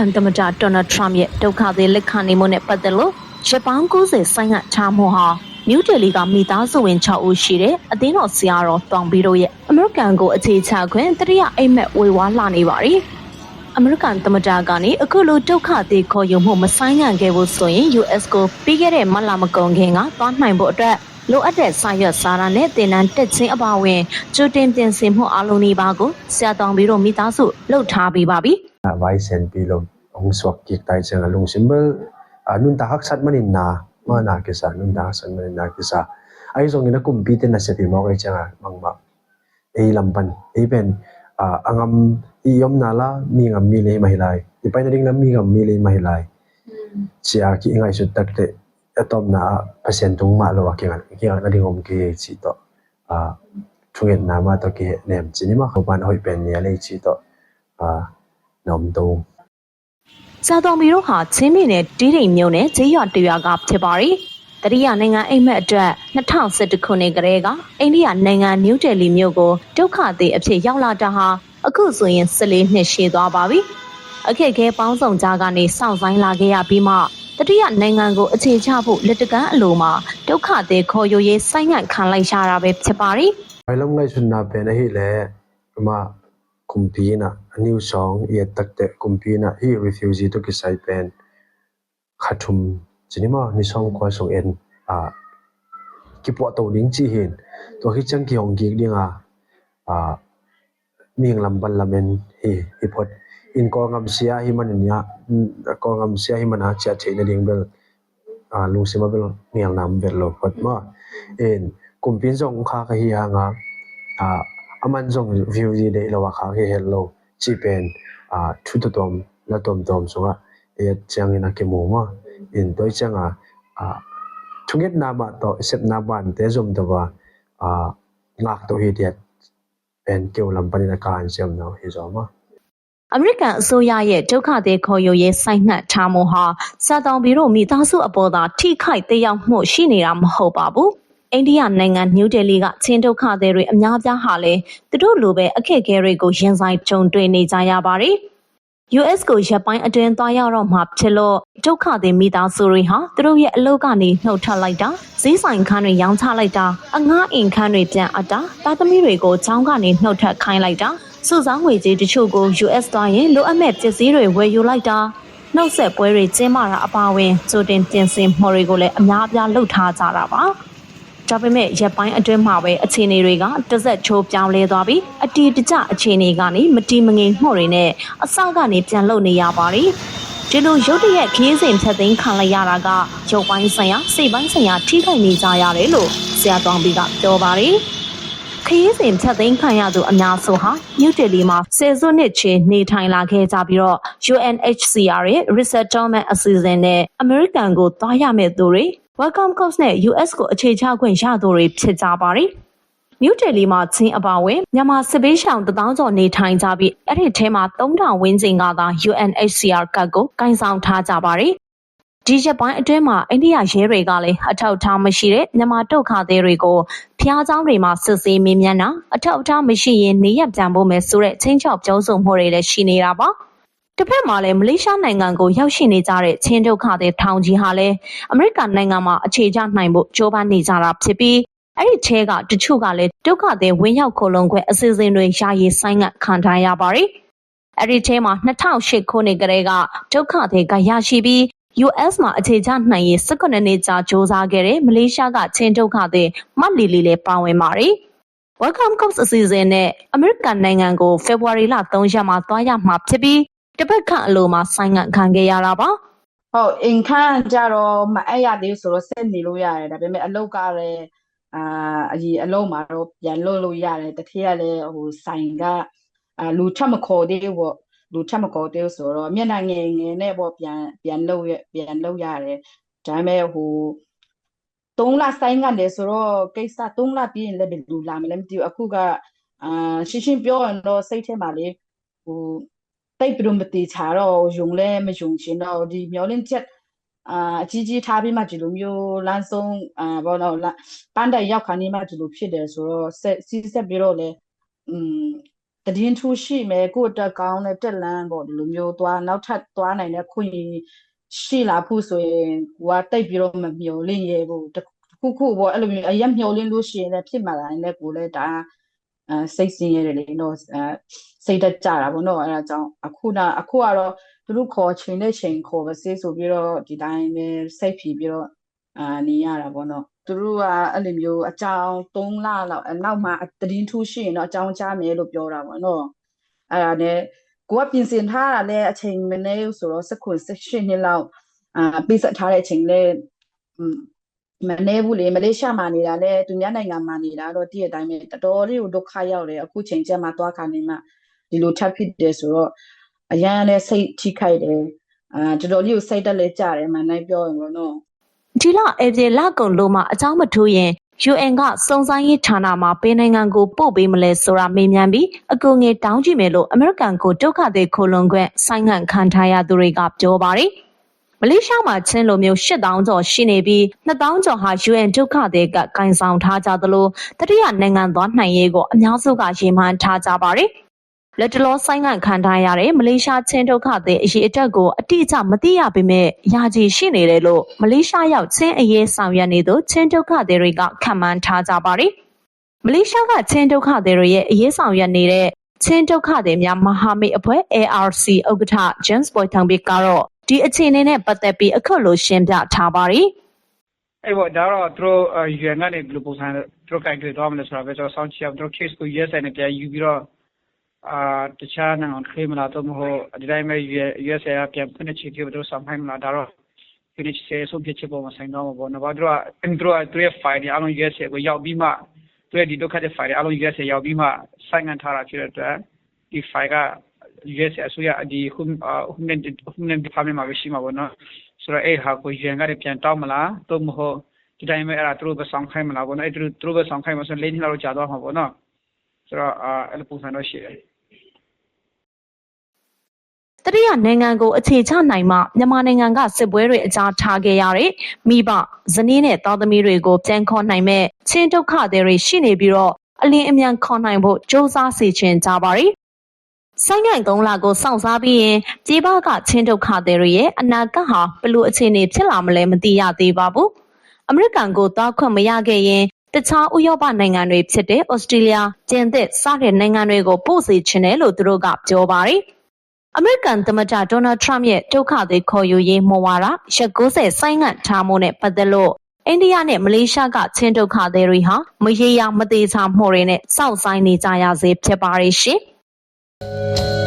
ကန်သမ္မတဒေါ်နယ်ထရမ့်ရဲ့ဒုက္ခသည်လက်ခံနေမှုနဲ့ပတ်သက်လို့ရက်ပေါင်း90ဆိုင်းငံ့ချမှုဟာနယူးဒေလီကမိသားစုဝင်6ဦးရှိတဲ့အသင်းတော်ဆရာတော်တောင်ဘီတို့ရဲ့အမေရိကန်ကိုအခြေချခွင့်တတိယအိမ်မက်ဝေဝါးလာနေပါပြီ။အမေရိကန်သမ္မတကနေအခုလိုဒုက္ခသည်ခေါ်ယူမှုမဆိုင်ငံ့ခဲ့ဖို့ဆိုရင် US ကိုပြီးခဲ့တဲ့မတ်လမကုန်ခင်ကသွားနိုင်ဖို့အတွက်လိုအပ်တဲ့စာရွက်စာတမ်းနဲ့တင်နန်းတက်ချင်းအပါအဝင်ကြိုတင်ပြင်ဆင်မှုအလုံးဒီပါကိုဆရာတောင်ဘီတို့မိသားစုလှုပ်ထားပြီးပါပြီ။ a vai sen pi lo ong swak ki tai chang lung symbol a nun ta hak sat manin na ma na ke sa nun ta san manin na ke sa ai zong ina kum pi te na se pi mo kai chang mang ma ei lam pan ei ben a angam i yom na la mi ngam mi le mai lai i pai na ding na mi ngam mi le mai lai chia ki ngai su tak te atom na pasien tung ma lo wa ke ngan ki na ding om ke chi to a thungen na ma to ke nem chi ni ma khoban hoi pen ne le chi to a nom tu စာတော်မီတို့ဟာချင်းပြည်နယ်တီးတိမ်မြို့နယ်ကျေးရွာတရွာကဖြစ်ပါတယ်။တတိယနိုင်ငံအိမ်မက်အတွက်2011ခုနှစ်ကလေးကအိန္ဒိယနိုင်ငံနယူးဒေလီမြို့ကိုဒုက္ခသည်အဖြစ်ရောက်လာတာဟာအခုဆိုရင်14နှစ်ရှိသွားပါပြီ။အခက်အခဲပေါင်းစုံကြားကနေစောင့်ဆိုင်လာခဲ့ရပြီးမှတတိယနိုင်ငံကိုအခြေချဖို့လက်တကမ်းအလိုမှာဒုက္ခသည်ခေါ်ယူရေးဆိုင်းငံ့ခံလိုက်ရတာပဲဖြစ်ပါတယ် ai lam ngai sun na pe na hi le ma kumpi na new song ye tak te kumpi na hi refugee to ki sai pen khathum chinima ni song kwa song en a ki po to ding chi hin to hi chang ki hong gi ding a a ming lam bal lamen hi hi phot in ko ngam sia hi man nya ko ngam sia hi man ha cha the na ding bel a lu sima bel niang nam bel lo phot ma en kumpin zong kha ka hi ha nga a aman zong view ji de lo wa kha ke hello chi pen a thu to tom la tom tom so nga e chang ina ke mo ma in toi chang a a thunget na ma to sep na ban te zum to ba a ngak to hi det pen ke lam pan na kan sem no hi zo ma အမေရိကန်အစိုးရရဲ့ဒုက္ခသည်ခေါ်ယူရေးစိုက်နှက်ထားမှုဟာစာတောင်ဘီတို့မိသားစုအပေါ်သာထိခိုက်သေးရောက်မှုရှိနေတာမဟုတ်ပါဘူး။ အိန္ဒိယနိုင်ငံနယူးဒေလီကချင်းဒုက္ခသည်တွေအများပြားဟာလည်းသူတို့လိုပဲအခက်အခဲတွေကိုရင်ဆိုင်ကြုံတွေ့နေကြရပါတယ်။ US ကိုရပ်ပိုင်းအတွင်းသွားရောက်တော့မှဖြစ်လို့ဒုက္ခသည်မိသားစုတွေဟာသူတို့ရဲ့အလုပ်ကနေနှုတ်ထွက်လိုက်တာဈေးဆိုင်ခန်းတွေရောင်းချလိုက်တာအငှားအိမ်ခန်းတွေပြန်အပ်တာတာသမီတွေကိုချောင်းကနေနှုတ်ထွက်ခိုင်းလိုက်တာစုဆောင်းငွေကြေးတချို့ကို US သွားရင်လိုအပ်မဲ့ပစ္စည်းတွေဝယ်ယူလိုက်တာနှုတ်ဆက်ပွဲတွေကျင်းပတာအပါအဝင်ကြိုတင်ပြင်ဆင်မှုတွေကိုလည်းအများအပြားလုပ်ထားကြတာပါ ဒါပေမဲ့ရက်ပိုင်းအတွင်းမှာပဲအခြေအနေတွေကတစ်ဆက်ချိုးပြောင်းလဲသွားပြီးအတီတကျအခြေအနေကနေမတီမငိမ်မှုတွေနဲ့အစကနေပြန်လုပ်နေရပါတယ်ဒီလိုရုတ်တရက်ခီးစဉ်ဖြတ်သိမ်းခံလိုက်ရတာကရုပ်ပိုင်းဆိုင်ရာစိတ်ပိုင်းဆိုင်ရာထိခိုက်နေကြရတယ်လို့ဆရာတောင်ဘီကပြောပါတယ်ခရီးစဉ်ဖြတ်သိမ်းခံရသူအများစုဟာနယူးဒေလီမှာဆယ်စုနှစ်ချီနေထိုင်လာခဲ့ကြပြီးတော့ UNHCR ရဲ့ Resettlement အစီအစဉ်နဲ့အမေရိကန်ကိုသွားရမယ့်သူတွေ Welcome Coast နဲ့ US ကိုအခြေချခွင့်ရသူတွေဖြစ်ကြပါတယ်။ New Delhi မှာချင်းအပါဝင်မြန်မာစစ်ဘေးရှောင်တပေါင်းကျော်နေထိုင်ကြပြီးအဲ့ဒီထဲမှာ3000ဝန်းကျင်ကသာ UNHCR ကတ်ကိုကင်ဆောင်ထားကြပါတယ်။ဒီရက်ပိုင်းအတွင်းမှာအိန္ဒိယရဲတွေကလည်းအထောက်အထားမရှိတဲ့မြန်မာဒုက္ခသည်တွေကိုဖျားကြောင်းတွေမှာစစ်ဆေးမေးမြန်းတာအထောက်အထားမရှိရင်နေရပြန်ဖို့မယ်ဆိုတဲ့ချင်းချောက်ပြောဆိုမှုတွေလည်းရှိနေတာပါ။ တစ်ဖက်မှာလည်းမလေးရှားနိုင်ငံကိုရောက်ရှိနေကြတဲ့ချင်းဒုက္ခသည်ထောင်ကြီးဟာလည်းအမေရိကန်နိုင်ငံမှာအခြေချနိုင်ဖို့ကြိုးပမ်းနေကြတာဖြစ်ပြီးအဲ့ဒီထဲကတချို့ကလည်းဒုက္ခသည်ဝင်ရောက်ခိုလုံခွင့်အစီအစဉ်တွေယာယီဆိုင်းငံ့ခံထားရပါတယ်။အဲ့ဒီထဲမှာ2008ခုနှစ်ကတည်းကဒုက္ခသည်ကရရှိပြီး US မှာအခြေချနိုင်ရေး18နှစ်ကြာစ조사ခဲ့တဲ့မလေးရှားကချင်းဒုက္ခသည်မတ်လီလီလည်းပါဝင်ပါတယ်။ Welcome Comes အစီအစဉ်နဲ့အမေရိကန်နိုင်ငံကိုဖေဖော်ဝါရီလ3ရက်မှာသွားရမှာဖြစ်ပြီး တစ်ပတ်ခန့်အလိုမှာဆိုင်းငံ့ခံခဲ့ရတာပါဟုတ်အိမ်ခန်းကြတော့မအဲ့ရသေးဘူးဆိုတော့ဆက်နေလို့ရတယ်ဒါပေမဲ့အလုပ်ကလည်းအာအရင်အလုပ်မှာတော့ပြန်လုပ်လို့ရတယ်တတိယလည်းဟိုဆိုင်ကအာလူထပ်မခေါ်သေးဘူးပေါ့လူထပ်မခေါ်သေးဘူးဆိုတော့မျက်နှာငယ်ငယ်နဲ့ပေါ့ပြန်ပြန်လုပ်ရပြန်လုပ်ရတယ်ဒါပေမဲ့ဟို3လဆိုင်ကနေဆိုတော့ကိစ္စ3လပြီးရင်လည်းဘယ်လိုလာမလဲမသိဘူးအခုကအာရှင်းရှင်းပြောရင်တော့စိတ်ထဲမှာလေဟို တိတ်ပြီးတော့မတေချာတော့ယုံလဲမယုံချင်တော့ဒီမျောလင်းချက်အာအကြီးကြီးထားပြီးမှဒီလိုမျိုးလမ်းဆုံးအာဘောတော့ပန်းတိုင်ရောက်ခါနေမှဒီလိုဖြစ်တယ်ဆိုတော့ဆက်စီးဆက်ပြီးတော့လေอืมတတည်င်းထူးရှိမယ်ကိုယ့်အတွက်ကောင်းတဲ့တက်လန်းပေါ့ဒီလိုမျိုးသွားနောက်ထပ်သွားနိုင်တဲ့ခွင့်ရှိလာဖို့ဆိုရင်ကိုကတိတ်ပြီးတော့မမျော်လင့်ရဘူးတစ်ခုခုပေါ့အဲ့လိုမျိုးအရက်မျော်လင့်လို့ရှိရင်လည်းဖြစ်မှာလာရင်လည်းကိုလည်းဒါ အဲစိတ်ဆင်းရဲတယ်လေတော့အဲစိတ်တက်ကြတာပေါ့နော်အဲ့ဒါကြောင့်အခုနအခုကတော့သူတို့ခေါ်ချိန်တဲ့ချိန်ခေါ်ပါစေဆိုပြီးတော့ဒီတိုင်းပဲစိတ်ဖြီပြီးတော့အာနေရတာပေါ့နော်သူတို့ကအဲ့လိုမျိုးအကြောင်း3လလောက်အနောက်မှာတည်င်းထူးရှိရင်တော့အကြောင်းကြားမယ်လို့ပြောတာပေါ့နော်အဲ့ဒါနဲ့ကိုကပြင်ဆင်ထားတာလည်းအချိန်မနည်းဆိုတော့စခွန်16နှစ်လောက်အာပေးဆက်ထားတဲ့အချိန်လည်း မနေဘူးလေမလေးရှားမှာနေတာလဲသူများနိုင်ငံမှာနေတာတော့တည့်တဲ့အတိုင်းပဲတော်တော်လေးကိုဒုက္ခရောက်တယ်အခုချိန်ကျမှသွားခါနေမှဒီလိုထပ်ဖြစ်တယ်ဆိုတော့အရန်လည်းစိတ်ထိခိုက်တယ်အာတော်တော်လေးကိုစိတ်တက်လဲကြတယ်မှန်တိုင်းပြောရင်ပေါ့နော်ဒီလဧပြီလကုန်လို့မှအကြောင်းမထူးရင် UN ကစုံစမ်းရေးဌာနမှာပေးနိုင်ငံကိုပို့ပေးမလဲဆိုတာမေးမြန်းပြီးအကူငယ်တောင်းကြည့်မယ်လို့အမေရိကန်ကိုဒုက္ခသည်ခိုလွန်ခွင့်ဆိုင်းငံ့ခံထားရသူတွေကပြောပါတယ်။ မလေးရှားမှာချင်းလိုမျိုး8000ကျော်ရှိနေပြီး2000ကျော်ဟာ UN ဒုက္ခသည်ကကင်ဆောင်ထားကြသလိုတတိယနိုင်ငံသွားနိုင်ရေးကိုအများစုကရေမှန်းထားကြပါတယ်။လက်တလောဆိုင်ငံ့ခံထားရတဲ့မလေးရှားချင်းဒုက္ခသည်အရေးအတွက်ကိုအတိအကျမသိရပေမဲ့ယာကြီးရှိနေတယ်လို့မလေးရှားရောက်ချင်းအရေးဆောင်ရွက်နေသူချင်းဒုက္ခသည်တွေကခံမှန်းထားကြပါတယ်။မလေးရှားကချင်းဒုက္ခသည်တွေရဲ့အရေးဆောင်ရွက်နေတဲ့ ချင်းဒုက္ခသည်များမဟာမိတ်အဖွဲ့ ARC ဥက္ကဋ္ဌ James Boy Thangbi ကတော့ဒီအခြေအနေနဲ့ပတ်သက်ပြီးအခုလိုရှင်းပြထားပါတယ်။အဲ့ပေါ့ဒါတော့သူတို့ယူရန်ကနေဘယ်လိုပုံစံသူတို့ကြိုက်တွေ့သွားမလဲဆိုတာပဲကျွန်တော်စောင့်ကြည့်အောင်သူတို့ case ကို US နဲ့ပြန်ယူပြီးတော့အာတခြားနိုင်ငံခေမလားတော့မဟုတ်ဒီတိုင်းပဲ US ကပြန်ဖွင့်တဲ့ချီတီတို့ဆောင်ဖိုင်းမလားဒါတော့ဒီနေ့ဆေးဆုံးဖြတ်ချက်ပေါ်မှာဆိုင်တော့မှာပေါ့နော်ဘာသူတို့ကသူတို့ကသူရဲ့ file တွေအားလုံး US ကိုရောက်ပြီးမှ သူရဲ့ဒီဒုက္ခတဲ့ file တွေအားလုံး US ရောက်ပြီးမှဆိုင်ငံထားတာဖြစ်တဲ့အတွက်ဒီ file က US အစိုးရဒီ home home home department မှာပဲရှိမှာပေါ့နော်ဆိုတော့အဲ့ဟာကိုယူရန်ကလည်းပြန်တောင်းမလားတော့မဟုတ်ဒီတိုင်းပဲအဲ့ဒါသူတို့ပဲဆောင်ခိုင်းမလားပေါ့နော်အဲ့သူတို့သူတို့ပဲဆောင်ခိုင်းမှာဆိုလေးနှစ်လောက်ကြာသွားမှာပေါ့နော်ဆိုတော့အာအဲ့လိုပုံစံတော့ရှိတယ် တတိယနိုင်ငံကိုအခြေချနိုင်မှမြန်မာနိုင်ငံကစစ်ပွဲတွေအကြားထားခဲ့ရတဲ့မိဘဇနီးနဲ့သားသမီးတွေကိုပြန်ခေါ်နိုင်မဲ့ချင်းဒုက္ခသည်တွေရှိနေပြီးတော့အလင်းအမြန်ခေါ်နိုင်ဖို့စ조사စီချင်ကြပါရီဆိုင်ငံကုန်းလာကိုစောင့်စားပြီးရင်ပြည်ပကချင်းဒုက္ခသည်တွေရဲ့အနာဂတ်ဟာဘယ်လိုအခြေအနေဖြစ်လာမလဲမသိရသေးပါဘူးအမေရိကန်ကိုသွားခွင့်မရခဲ့ရင်တခြားဥရောပနိုင်ငံတွေဖြစ်တဲ့ဩစတြေးလျ၊ကျင်သစ်စတဲ့နိုင်ငံတွေကိုပို့စေချင်တယ်လို့သူတို့ကပြောပါတယ်။ အမေရိကန်သမ္မတဒေါ်နယ်ထရမ့်ရဲ့ဒုက္ခသည်ခေါ်ယူရေးမူဝါဒရက်90ဆိုင်းငံ့ထားမှုနဲ့ပတ်သက်လို့အိန္ဒိယနဲ့မလေးရှားကချင်းဒုက္ခသည်တွေဟာမရေရာမသေးချာမှုတွေနဲ့စောင့်ဆိုင်နေကြရစေဖြစ်ပါရဲ့ရှင်။